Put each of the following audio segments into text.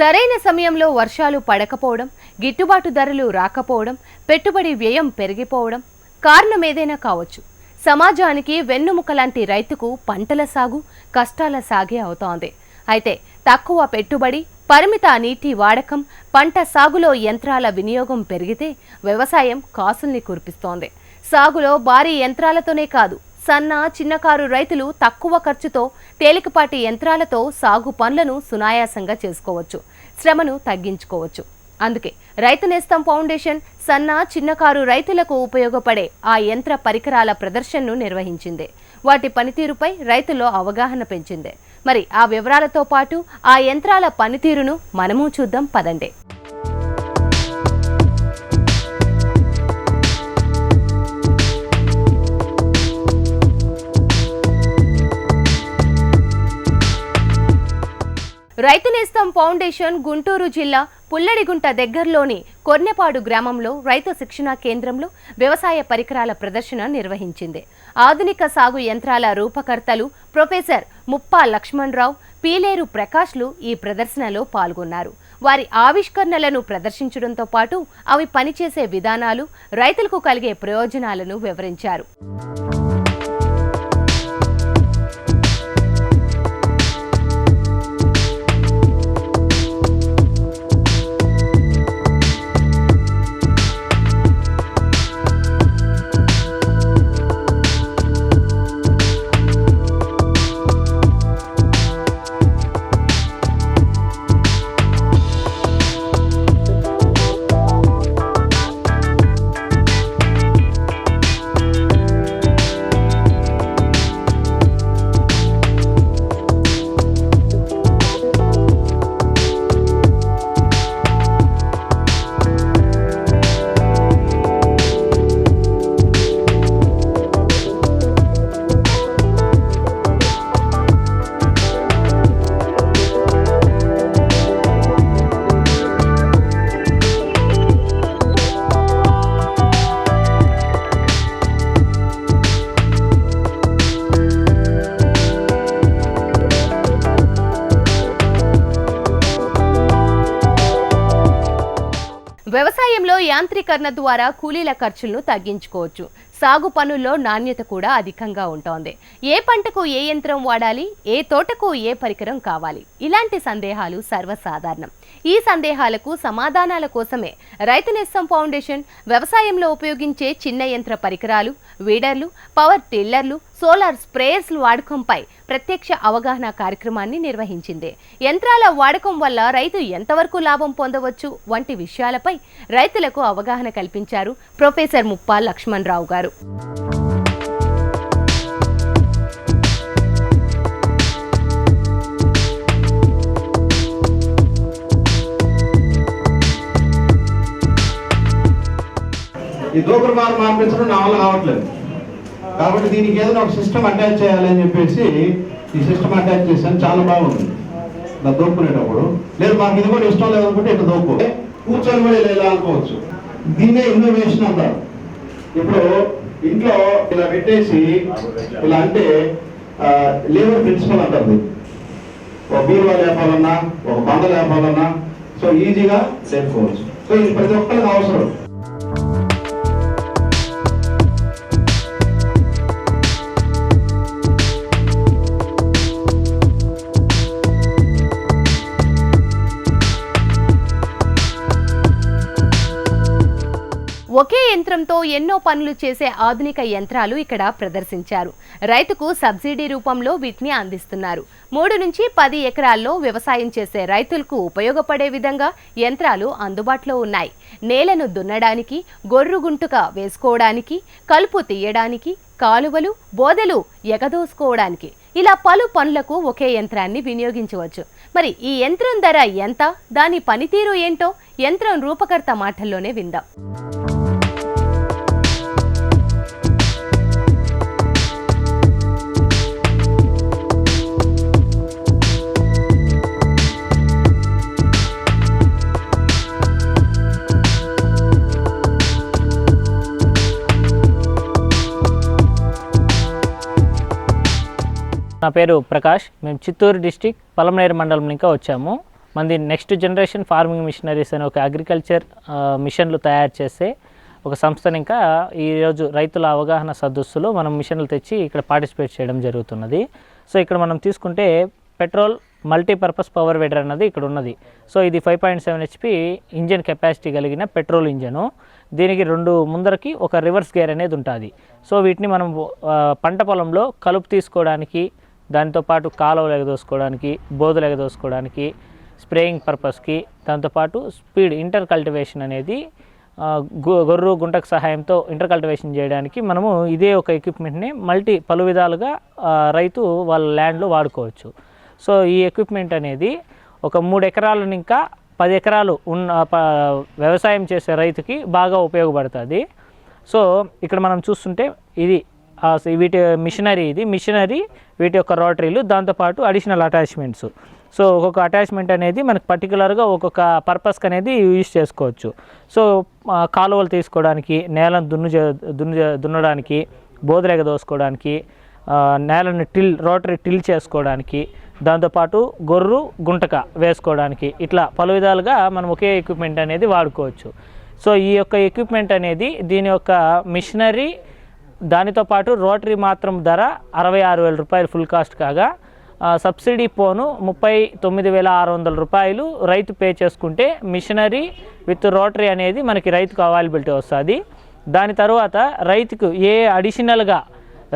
సరైన సమయంలో వర్షాలు పడకపోవడం గిట్టుబాటు ధరలు రాకపోవడం పెట్టుబడి వ్యయం పెరిగిపోవడం కారణం ఏదైనా కావచ్చు. సమాజానికి వెన్నుముక లాంటి రైతుకు పంటల సాగు కష్టాల సాగే అవుతోంది. అయితే తక్కువ పెట్టుబడి పరిమిత నీటి వాడకం పంట సాగులో యంత్రాల వినియోగం పెరిగితే వ్యవసాయం కాసుల్ని కురిపిస్తోంది. సాగులో భారీ యంత్రాలతోనే కాదు సన్న చిన్నకారు రైతులు తక్కువ ఖర్చుతో తేలికపాటి యంత్రాలతో సాగు పనులను సునాయాసంగా చేసుకోవచ్చు. శ్రమను తగ్గించుకోవచ్చు. అందుకే రైతు నేస్తం ఫౌండేషన్ సన్న చిన్నకారు రైతులకు ఉపయోగపడే ఆ యంత్ర పరికరాల ప్రదర్శనను నిర్వహించింది. వాటి పనితీరుపై రైతుల్లో అవగాహన పెంచింది. మరి ఆ వివరాలతో పాటు ఆ యంత్రాల పనితీరును మనము చూద్దాం పదండి. రైతు నేస్తం ఫౌండేషన్ గుంటూరు జిల్లా పుల్లడిగుంట దగ్గరలోని కొర్నెపాడు గ్రామంలో రైతు శిక్షణా కేంద్రంలో వ్యవసాయ పరికరాల ప్రదర్శన నిర్వహించింది. ఆధునిక సాగు యంత్రాల రూపకర్తలు ప్రొఫెసర్ ముప్పా లక్ష్మణరావు పీలేరు ప్రకాష్లు ఈ ప్రదర్శనలో పాల్గొన్నారు. వారి ఆవిష్కరణలను ప్రదర్శించడంతో పాటు అవి పనిచేసే విధానాలు రైతులకు కలిగే ప్రయోజనాలను వివరించారు. వ్యవసాయంలో యాంత్రీకరణ ద్వారా కూలీల ఖర్చులను తగ్గించుకోవచ్చు. సాగు పనుల్లో నాణ్యత కూడా అధికంగా ఉంటోంది. ఏ పంటకు ఏ యంత్రం వాడాలి? ఏ తోటకు ఏ పరికరం కావాలి? ఇలాంటి సందేహాలు సర్వసాధారణం. ఈ సందేహాలకు సమాధానాల కోసమే రైతు నేస్తం ఫౌండేషన్ వ్యవసాయంలో ఉపయోగించే చిన్న యంత్ర పరికరాలు వీడర్లు పవర్ టిల్లర్లు సోలార్ స్ప్రేయర్స్ వాడకంపై ప్రత్యక్ష అవగాహన కార్యక్రమాన్ని నిర్వహించింది. యంత్రాల వాడకం వల్ల రైతు ఎంతవరకు లాభం పొందవచ్చు? వంటి విషయాలపై రైతులకు అవగాహన కల్పించారు ప్రొఫెసర్ ముప్పా లక్ష్మణ్ రావు గారు ఈ దూకుడు బాగా మార్పించడం నా వల్ల కావట్లేదు. కాబట్టి దీనికి ఏదైనా ఒక సిస్టమ్ అటాచ్ చేయాలని చెప్పేసి ఈ సిస్టమ్ అటాచ్ చేశాను. చాలా బాగుంది. ఇలా దూక్కునేటప్పుడు లేదు మాకు ఇది కూడా ఇష్టం లేదు అనుకుంటే ఇట్లా దూకు కూర్చొని కూడా ఇలా ఇలా అనుకోవచ్చు? దీన్నే ఇన్నోవేషన్ అంటారు. ఇప్పుడు ఇంట్లో ఇలా పెట్టేసి ఇలా అంటే లేబర్ ప్రిన్సిపల్ అంటారు ఒక బీరువా లేపాలన్నా ఒక బండ లేపాలన్నా సో ఈజీగా లేపుకోవచ్చు సో ఇది ప్రతి ఒక్కరికి అవసరం. యంత్రంతో ఎన్నో పనులు చేసే ఆధునిక యంత్రాలు ఇక్కడ ప్రదర్శించారు. రైతుకు సబ్సిడీ రూపంలో వీటిని అందిస్తున్నారు. మూడు నుంచి పది ఎకరాల్లో వ్యవసాయం చేసే రైతులకు ఉపయోగపడే విధంగా యంత్రాలు అందుబాటులో ఉన్నాయి. నేలను దున్నడానికి గొర్రు గుంటుక వేసుకోవడానికి కలుపు తీయడానికి కాలువలు బోదెలు ఎగదోసుకోవడానికి. ఇలా పలు పనులకు ఒకే యంత్రాన్ని వినియోగించవచ్చు. మరి ఈ యంత్రం ధర ఎంత? దాని పనితీరు ఏంటో యంత్రం రూపకర్త మాటల్లోనే విందాం. నా పేరు ప్రకాష్. మేము చిత్తూరు డిస్టిక్ పలమనేరు మండలం ఇంకా వచ్చాము. మంది నెక్స్ట్ జనరేషన్ ఫార్మింగ్ మిషనరీస్ అని ఒక అగ్రికల్చర్ మిషన్లు తయారు చేసే ఒక సంస్థను ఇంకా ఈరోజు రైతుల అవగాహన సదస్సులో మనం మిషన్లు తెచ్చి ఇక్కడ పార్టిసిపేట్ చేయడం జరుగుతున్నది. సో ఇక్కడ మనం తీసుకుంటే పెట్రోల్ మల్టీపర్పస్ పవర్ వేడర్ అన్నది ఇక్కడ ఉన్నది. సో ఇది five point seven HP engine capacity కలిగిన పెట్రోల్ ఇంజను. దీనికి రెండు ముందరకి ఒక రివర్స్ గేర్ అనేది ఉంటుంది. సో వీటిని మనం పంట పొలంలో కలుపు తీసుకోవడానికి దాంతోపాటు కాలువలు ఎగదోసుకోవడానికి బోధులు ఎగదోసుకోవడానికి స్ప్రేయింగ్ పర్పస్కి దాంతోపాటు స్పీడ్ ఇంటర్ కల్టివేషన్ అనేది గొర్రు గుంటకు సహాయంతో ఇంటర్ కల్టివేషన్ చేయడానికి మనము ఇదే ఒక ఎక్విప్మెంట్ని మల్టీ పలు విధాలుగా రైతు వాళ్ళ ల్యాండ్లో వాడుకోవచ్చు. సో ఈ ఎక్విప్మెంట్ అనేది ఒక మూడు ఎకరాలను ఇంకా పది ఎకరాలు ఉన్న వ్యవసాయం చేసే రైతుకి బాగా ఉపయోగపడుతుంది. సో ఇక్కడ మనం చూస్తుంటే ఇది వీటి మిషనరీ ఇది. మిషనరీ వీటి యొక్క రోటరీలు దాంతోపాటు అడిషనల్ అటాచ్మెంట్స్ సో ఒక్కొక్క అటాచ్మెంట్ అనేది మనకు పర్టికులర్గా ఒక్కొక్క పర్పస్కి అనేది యూజ్ చేసుకోవచ్చు. సో కాలువలు తీసుకోవడానికి నేలను దున్ను చే- దున్ను దున్నడానికి బోధరేగ దోసుకోవడానికి నేలను టిల్ రోటరీ టిల్ చేసుకోవడానికి దాంతోపాటు గొర్రు గుంటక వేసుకోవడానికి ఇట్లా పలు విధాలుగా మనం ఒకే ఎక్విప్మెంట్ అనేది వాడుకోవచ్చు. సో ఈ యొక్క ఎక్విప్మెంట్ అనేది దీని యొక్క మిషనరీ దానితో పాటు రోటరీ మాత్రం ధర అరవై ఆరు వేల రూపాయలు ఫుల్ కాస్ట్ కాగా సబ్సిడీ పోను ముప్పై తొమ్మిది వేల ఆరు వందల రూపాయలు రైతు పే చేసుకుంటే మిషనరీ విత్ రోటరీ అనేది మనకి రైతుకు అవైలబిలిటీ వస్తుంది. దాని తర్వాత రైతుకు ఏ అడిషనల్గా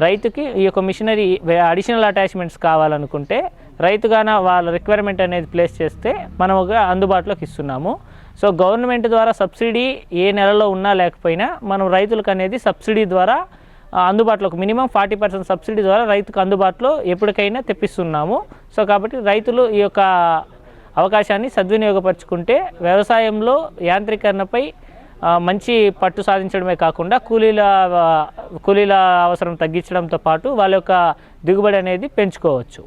రైతుకి ఈ యొక్క మిషనరీ అడిషనల్ అటాచ్మెంట్స్ కావాలనుకుంటే రైతుగాన వాళ్ళ రిక్వైర్మెంట్ అనేది ప్లేస్ చేస్తే మనం ఒక అందుబాటులోకి ఇస్తున్నాము. సో గవర్నమెంట్ ద్వారా సబ్సిడీ ఏ నెలలో ఉన్నా లేకపోయినా మనం రైతులకు అనేది సబ్సిడీ ద్వారా అందుబాటులో ఒక మినిమం ఫార్టీ పర్సెంట్ సబ్సిడీ ద్వారా రైతుకు అందుబాటులో ఎప్పటికైనా తెప్పిస్తున్నాము. సో కాబట్టి రైతులు ఈ యొక్క అవకాశాన్ని సద్వినియోగపరుచుకుంటే వ్యవసాయంలో యాంత్రీకరణపై మంచి పట్టు సాధించడమే కాకుండా కూలీల కూలీల అవసరం తగ్గించడంతో పాటు వాళ్ళ యొక్క దిగుబడి అనేది పెంచుకోవచ్చు.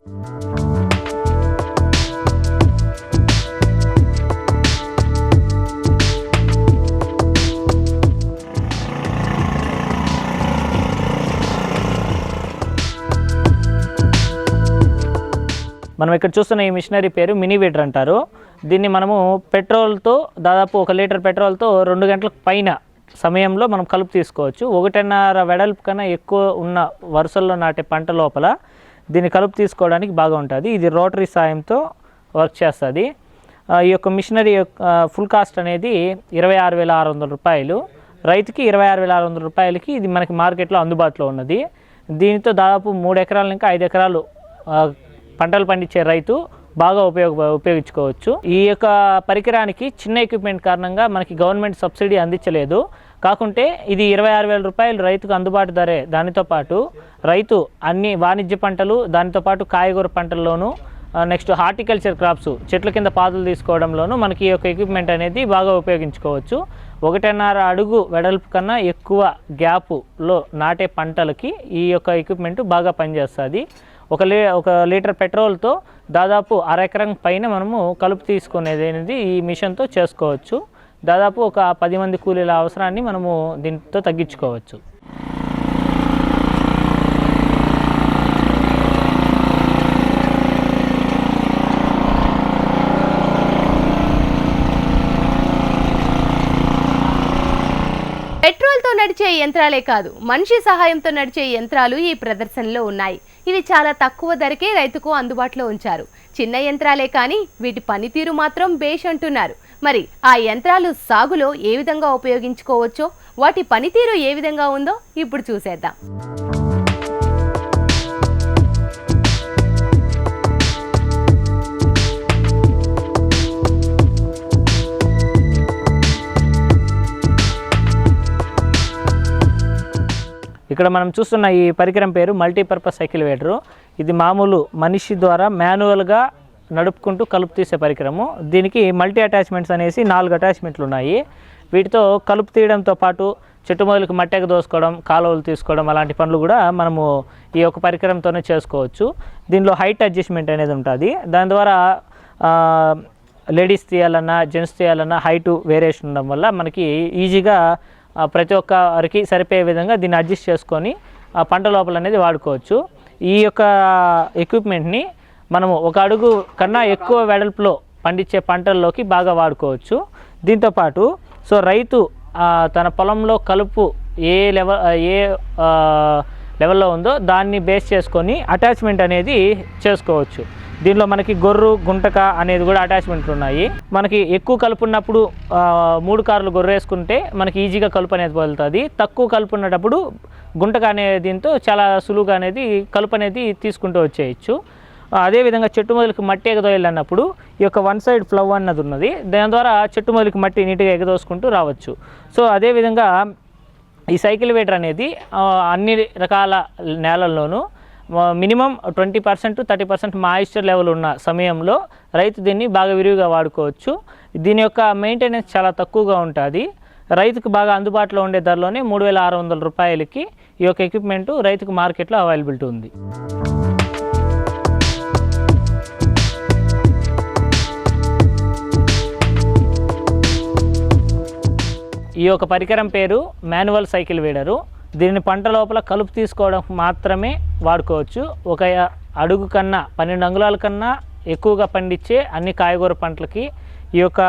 మనం ఇక్కడ చూస్తున్న ఈ మిషనరీ పేరు మినీ వీటర్ అంటారు. దీన్ని మనము పెట్రోల్తో దాదాపు ఒక లీటర్ పెట్రోల్తో రెండు గంటల పైన సమయంలో మనం కలుపు తీసుకోవచ్చు. ఒకటిన్నర వెడల్పు కన్నా ఎక్కువ ఉన్న వరుసల్లో నాటే పంట లోపల దీన్ని కలుపు తీసుకోవడానికి బాగా ఉంటుంది. ఇది రోటరీ సాయంతో వర్క్ చేస్తుంది. ఈ యొక్క మిషనరీ యొక్క ఫుల్ కాస్ట్ అనేది ఇరవై ఆరు వేల ఆరు వందల రూపాయలు. రైతుకి ఇరవై ఆరు వేల ఆరు వందల రూపాయలకి ఇది మనకి మార్కెట్లో అందుబాటులో ఉన్నది. దీనితో దాదాపు మూడు ఎకరాల ఇంకా ఐదు ఎకరాలు పంటలు పండించే రైతు బాగా ఉపయోగ ఉపయోగించుకోవచ్చు. ఈ యొక్క పరికరానికి చిన్న ఎక్విప్మెంట్ కారణంగా మనకి గవర్నమెంట్ సబ్సిడీ అందించలేదు. కాకుంటే ఇది ఇరవై ఆరు వేల రూపాయలు రైతుకు అందుబాటు ధరే దానితో పాటు రైతు అన్ని వాణిజ్య పంటలు దానితో పాటు కాయగూర పంటల్లోనూ నెక్స్ట్ హార్టికల్చర్ క్రాప్స్ చెట్ల కింద పాదులు తీసుకోవడంలోనూ మనకి ఈ యొక్క ఎక్విప్మెంట్ అనేది బాగా ఉపయోగించుకోవచ్చు. ఒకటిన్నర అడుగు వెడల్పు కన్నా ఎక్కువ గ్యాపులో నాటే పంటలకి ఈ యొక్క ఎక్విప్మెంట్ బాగా పనిచేస్తుంది. ఒక లీ ఒక లీటర్ పెట్రోల్తో దాదాపు అరెకరం పైన మనము కలుపు తీసుకునేది అనేది ఈ మిషన్తో చేసుకోవచ్చు. దాదాపు ఒక పది మంది కూలీల అవసరాన్ని మనము దీంతో తగ్గించుకోవచ్చు. పెట్రోల్తో నడిచే యంత్రాలే కాదు మనిషి సహాయంతో నడిచే యంత్రాలు ఈ ప్రదర్శనలో ఉన్నాయి. ఇవి చాలా తక్కువ ధరకే రైతుకు అందుబాటులో ఉంచారు. చిన్న యంత్రాలే కానీ వీటి పనితీరు మాత్రం బేష్ అంటున్నారు. మరి ఆ యంత్రాలు సాగులో ఏ విధంగా ఉపయోగించుకోవచ్చో వాటి పనితీరు ఏ విధంగా ఉందో ఇప్పుడు చూసేద్దాం. ఇక్కడ మనం చూస్తున్న ఈ పరికరం పేరు మల్టీపర్పస్ సైకిల్వేటరు ఇది మామూలు మనిషి ద్వారా మాన్యువల్గా నడుపుకుంటూ కలుపు తీసే పరికరము. దీనికి మల్టీ అటాచ్మెంట్స్ అనేసి నాలుగు అటాచ్మెంట్లు ఉన్నాయి. వీటితో కలుపు తీయడంతో పాటు చెట్టు మొదలకు మట్టెక దోసుకోవడం కాలువలు తీసుకోవడం అలాంటి పనులు కూడా మనము ఈ యొక్క పరికరంతోనే చేసుకోవచ్చు. దీనిలో హైట్ అడ్జస్ట్మెంట్ అనేది ఉంటుంది. దాని ద్వారా లేడీస్ తీయాలన్నా జెంట్స్ తీయాలన్నా హైటు వేరియేషన్ ఉండడం వల్ల మనకి ఈజీగా ప్రతి ఒక్కరికి సరిపోయే విధంగా దీన్ని అడ్జస్ట్ చేసుకొని ఆ పంట లోపల అనేది వాడుకోవచ్చు. ఈ యొక్క ఎక్విప్మెంట్ని మనము ఒక అడుగు కన్నా ఎక్కువ వెడల్పులో పండించే పంటల్లోకి బాగా వాడుకోవచ్చు. దీంతోపాటు సో రైతు తన పొలంలో కలుపు ఏ లెవెల్ ఏ లెవెల్లో ఉందో దాన్ని బేస్ చేసుకొని అటాచ్మెంట్ అనేది చేసుకోవచ్చు. దీనిలో మనకి గొర్రు గుంటక అనేది కూడా అటాచ్మెంట్లు ఉన్నాయి. మనకి ఎక్కువ కలుపు ఉన్నప్పుడు మూడు కార్లు గొర్రె వేసుకుంటే మనకి ఈజీగా కలుపు అనేది వదులుతుంది. తక్కువ కలుపు ఉన్నప్పుడు గుంటక అనే దీంతో చాలా సులువుగా అనేది కలుపు అనేది తీసుకుంటూ వచ్చేయచ్చు. అదేవిధంగా చెట్టు మొదలుకి మట్టి ఎగదోయాలన్నప్పుడు ఈ యొక్క వన్ సైడ్ ఫ్లవ్ అన్నది ఉన్నది. దాని ద్వారా చెట్టు మొదలకి మట్టి నీట్గా ఎగదోసుకుంటూ రావచ్చు. సో అదేవిధంగా ఈ సైకిల్ వేటర్ అనేది అన్ని రకాల నేలల్లోనూ minimum twenty percent thirty percent moisture level ఉన్న సమయంలో రైతు దీన్ని బాగా విరివిగా వాడుకోవచ్చు. దీని యొక్క మెయింటెనెన్స్ చాలా తక్కువగా ఉంటుంది. రైతుకు బాగా అందుబాటులో ఉండే ధరలోనే మూడు వేల ఆరు వందల రూపాయలకి ఈ యొక్క ఎక్విప్మెంట్ రైతుకు మార్కెట్లో అవైలబిలిటీ ఉంది. ఈ యొక్క పరికరం పేరు మాన్యువల్ సైకిల్ వీడరు. దీనిని పంట లోపల కలుపు తీసుకోవడం మాత్రమే వాడుకోవచ్చు. ఒక అడుగు కన్నా పన్నెండు అంగుళాల కన్నా ఎక్కువగా పండించే అన్ని కాయగూర పంటలకి ఈ యొక్క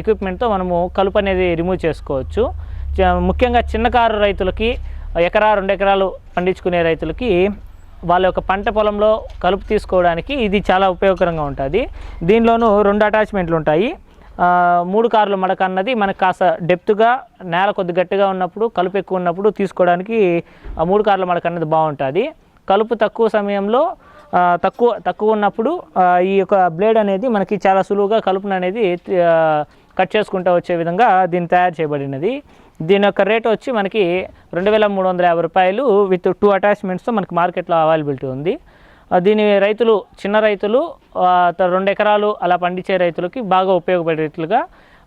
ఎక్విప్మెంట్తో మనము కలుపు అనేది రిమూవ్ చేసుకోవచ్చు. ముఖ్యంగా ముఖ్యంగా చిన్నకారు రైతులకి ఎకరా రెండు ఎకరాలు పండించుకునే రైతులకి వాళ్ళ యొక్క పంట పొలంలో కలుపు తీసుకోవడానికి ఇది చాలా ఉపయోగకరంగా ఉంటుంది. దీనిలోనూ రెండు అటాచ్మెంట్లు ఉంటాయి. మూడు కార్లు మడక అన్నది మనకు కాస్త డెప్త్గా నేల కొద్ది గట్టిగా ఉన్నప్పుడు కలుపు ఎక్కువ ఉన్నప్పుడు తీసుకోవడానికి ఆ మూడు కార్ల మడక అన్నది బాగుంటుంది. కలుపు తక్కువ సమయంలో తక్కువ తక్కువ ఉన్నప్పుడు ఈ యొక్క బ్లేడ్ అనేది మనకి చాలా సులువుగా కలుపును అనేది కట్ చేసుకుంటూ వచ్చే విధంగా దీన్ని తయారు చేయబడినది. దీని యొక్క రేట్ వచ్చి మనకి రెండు వేల మూడు వందల యాభై రూపాయలు విత్ టూ అటాచ్మెంట్స్తో మనకి మార్కెట్లో అవైలబిలిటీ ఉంది. దీని రైతులు చిన్న రైతులు రెండు ఎకరాలు అలా పండించే రైతులకి బాగా ఉపయోగపడేట్లుగా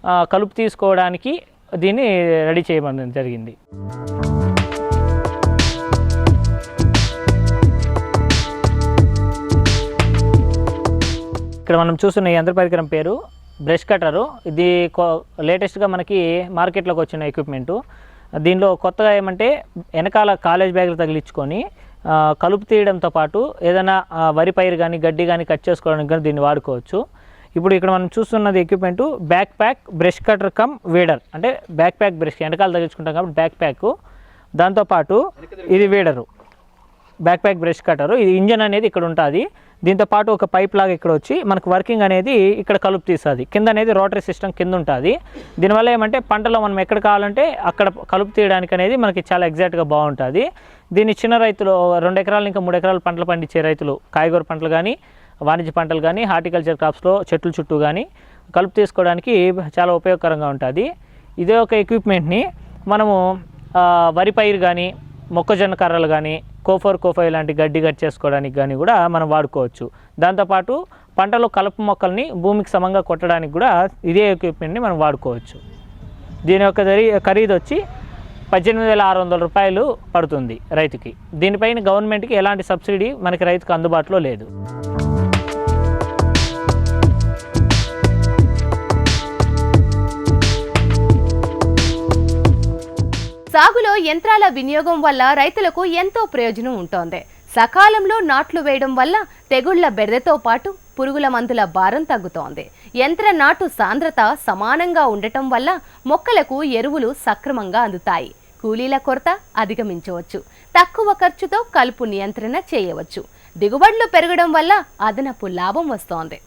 ఆ, కలుపు తీసుకోవడానికి దీన్ని రెడీ చేయడం జరిగింది. ఇక్కడ మనం చూస్తున్న ఈ యంత్ర పరికరం పేరు బ్రష్ కట్టరు ఇది లేటెస్ట్గా మనకి మార్కెట్లోకి వచ్చిన ఎక్విప్మెంటు. దీనిలో కొత్తగా ఏమంటే వెనకాల కాలేజ్ బ్యాగులు తగిలించుకొని కలుపు తీయడంతో పాటు ఏదైనా వరి పైరు కానీ గడ్డి కానీ కట్ చేసుకోవడానికి కానీ దీన్ని వాడుకోవచ్చు. ఇప్పుడు ఇక్కడ మనం చూస్తున్నది equipment backpack brush cutter cum weeder అంటే బ్యాక్ ప్యాక్ బ్రష్ ఎండకాలు తగ్గించుకుంటాం కాబట్టి బ్యాక్ ప్యాక్ దాంతోపాటు ఇది వీడరు బ్యాక్ ప్యాక్ బ్రష్ కట్టరు ఇది ఇంజన్ అనేది ఇక్కడ ఉంటుంది. దీంతో పాటు ఒక పైప్ లాగా ఇక్కడ వచ్చి మనకు వర్కింగ్ అనేది ఇక్కడ కలుపు తీస్తుంది కింద అనేది రోటరీ సిస్టమ్ కింద ఉంటుంది. దీనివల్ల ఏమంటే పంటలో మనం ఎక్కడ కావాలంటే అక్కడ కలుపు తీయడానికి అనేది మనకి చాలా ఎగ్జాక్ట్గా బాగుంటుంది. దీన్ని చిన్న రైతులు రెండు ఎకరాలు ఇంకా మూడు ఎకరాలు పంటలు పండించే రైతులు కాయగూర పంటలు కానీ వాణిజ్య పంటలు కానీ హార్టికల్చర్ క్రాప్స్లో చెట్లు చుట్టూ కానీ కలుపు తీసుకోవడానికి చాలా ఉపయోగకరంగా ఉంటుంది. ఇదే ఒక ఎక్విప్మెంట్ని మనము వరి పైరు కానీ మొక్కజొన్న కర్రలు కానీ కోఫర్ కోఫై లాంటి గడ్డి కట్ చేసుకోవడానికి కానీ కూడా మనం వాడుకోవచ్చు. దాంతోపాటు పంటలో కలుపు మొక్కల్ని భూమికి సమంగా కొట్టడానికి కూడా ఇదే ఎక్విప్మెంట్ని మనం వాడుకోవచ్చు. దీని యొక్క ధరి ఖరీదు వచ్చి పద్దెనిమిది వేల ఆరు వందల రూపాయలు పడుతుంది రైతుకి. దీనిపైన గవర్నమెంట్కి ఎలాంటి సబ్సిడీ మనకి రైతుకు అందుబాటులో లేదు. సాగులో యంత్రాల వినియోగం వల్ల రైతులకు ఎంతో ప్రయోజనం ఉంటోంది. సకాలంలో నాట్లు వేయడం వల్ల తెగుళ్ళ బెరదతో పాటు పురుగుల మందుల భారం తగ్గుతోంది. యంత్ర నాటు సాంద్రత సమానంగా ఉండటం వల్ల మొక్కలకు ఎరువులు సక్రమంగా అందుతాయి. కూలీల కొరత అధిగమించవచ్చు. తక్కువ ఖర్చుతో కలుపు నియంత్రణ చేయవచ్చు. దిగుబడులు పెరగడం వల్ల అదనపు లాభం వస్తోంది.